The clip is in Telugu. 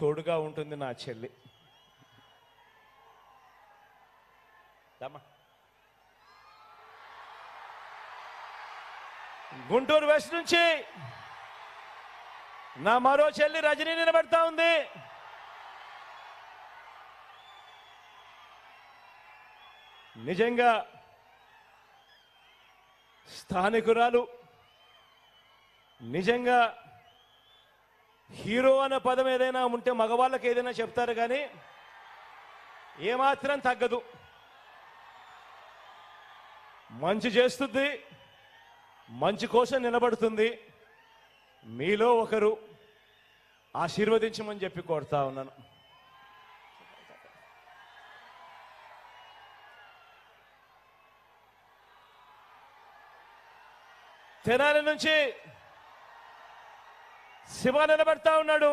తోడుగా ఉంటుంది నా చెల్లి. గుంటూరు వెస్ట్ నుంచి నా మరో చెల్లి రజనీ నిలబెడతా ఉంది. నిజంగా స్థానికురాలు నిజంగా హీరో అనే పదం ఏదైనా ఉంటే మగవాళ్ళకి ఏదైనా చెప్తారు కానీ ఏమాత్రం తగ్గదు. మంచి చేస్తుంది మంచి కోసం నిలబడుతుంది. మీలో ఒకరు ఆశీర్వదించమని చెప్పి కోరుతా ఉన్నాను. తెనాలి నుంచి శివ నిలబెడతా ఉన్నాడు.